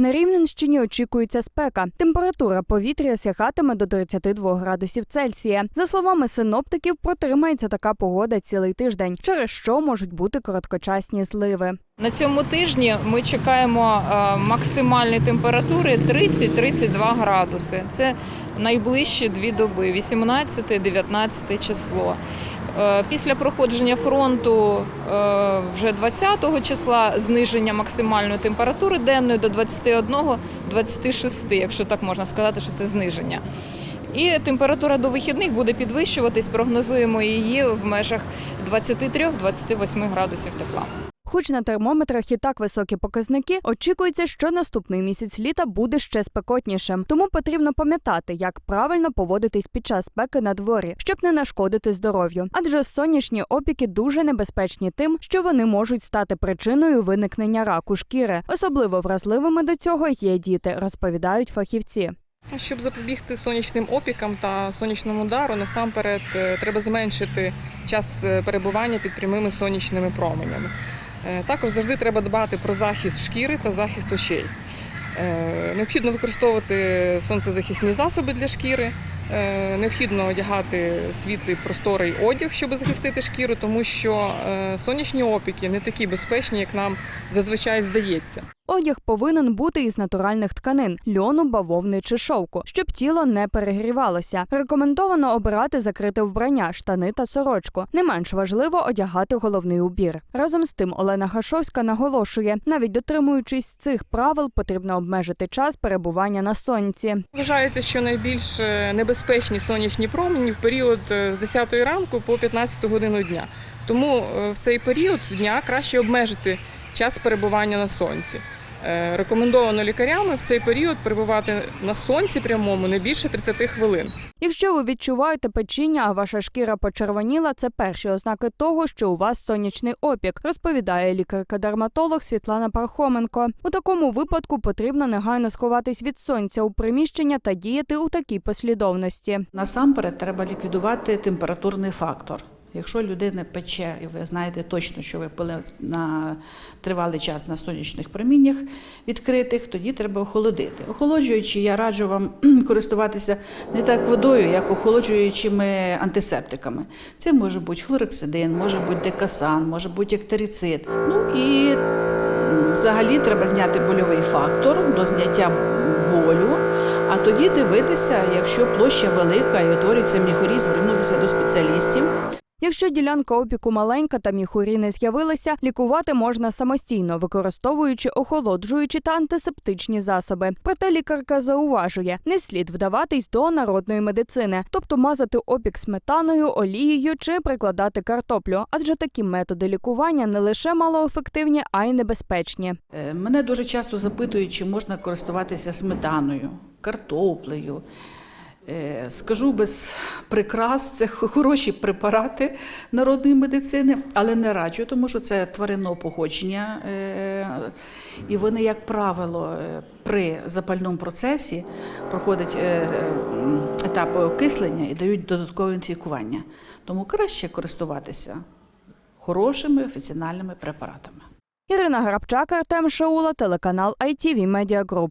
На Рівненщині очікується спека. Температура повітря сягатиме до 32 градусів Цельсія. За словами синоптиків, протримається така погода цілий тиждень, через що можуть бути короткочасні зливи. На цьому тижні ми чекаємо е, максимальні температури 30-32 градуси. Це найближчі дві доби 18-19 число. Е, Після проходження фронту е, вже 20 числа зниження максимальної температури денної до 21-26, якщо так можна сказати, що це зниження. І температура до вихідних буде підвищуватись. Прогнозуємо її в межах 23-28 градусів тепла. Хоч на термометрах і так високі показники, очікується, що наступний місяць літа буде ще спекотнішим. Тому потрібно пам'ятати, як правильно поводитись під час спеки на дворі, щоб не нашкодити здоров'ю. Адже сонячні опіки дуже небезпечні тим, що вони можуть стати причиною виникнення раку шкіри. Особливо вразливими до цього є діти, розповідають фахівці. Щоб запобігти сонячним опікам та сонячному удару, насамперед е, треба зменшити час е, перебування під прямими сонячними променями. Е, Також завжди треба дбати про захист шкіри та захист очей. Е, Необхідно використовувати сонцезахисні засоби для шкіри. Е, Необхідно одягати світлий просторий одяг, щоб захистити шкіру, тому що сонячні опіки не такі безпечні, як нам зазвичай здається. Одяг повинен бути із натуральних тканин льону, бавовни чи шовку, щоб тіло не перегрівалося. Рекомендовано обирати закрите вбрання, штани та сорочку. Не менш важливо одягати головний убір. Разом з тим, Олена Гашовська наголошує, навіть дотримуючись цих правил, потрібно обмежити час перебування на сонці. Вважається, що найбільш е, небезпечні сонячні промені в період е, з 10 ранку по 15 годину дня. Тому е, в цей період дня краще обмежити час перебування на сонці. Е, Рекомендовано лікарями в цей період перебувати на сонці прямому не більше 30 хвилин. Якщо ви відчуваєте печіння, а ваша шкіра почервоніла, це перші ознаки того, що у вас сонячний опік, розповідає лікарка-дерматолог Світлана Пархоменко. У такому випадку потрібно негайно сховатись від сонця у приміщення та діяти у такій послідовності. Насамперед треба ліквідувати температурний фактор. Якщо людина пече, і ви знаєте точно, що ви були на тривалий час на сонячних проміннях відкритих, тоді треба охолодити. Охолоджуючи, я раджу вам користуватися не так водою, як охолоджуючими антисептиками. Це може бути хлорексидин, може бути декасан, може бути ектерицид. Ну і взагалі треба зняти больовий фактор до зняття болю. А тоді дивитися, якщо площа велика і утворюється міхурі, звернутися до спеціалістів. Якщо ділянка опіку маленька та міхурі не з'явилися, лікувати можна самостійно, використовуючи охолоджуючі та антисептичні засоби. Проте лікарка зауважує, не слід вдаватись до народної медицини, тобто мазати опік сметаною, олією чи прикладати картоплю, адже такі методи лікування не лише малоефективні, а й небезпечні. Е, Мене дуже часто запитують, чи можна користуватися сметаною, картоплею. Е, Скажу без прикрас, це хороші препарати народної медицини, але не раджу, тому що це тваринного походження. е, І вони, як правило, е, при запальному процесі проходять е, м, етапи окислення і дають додаткове інфікування. Тому краще користуватися хорошими офіціальними препаратами. Ірина Грабчак, Артем Шаула, телеканал ITV Media Group.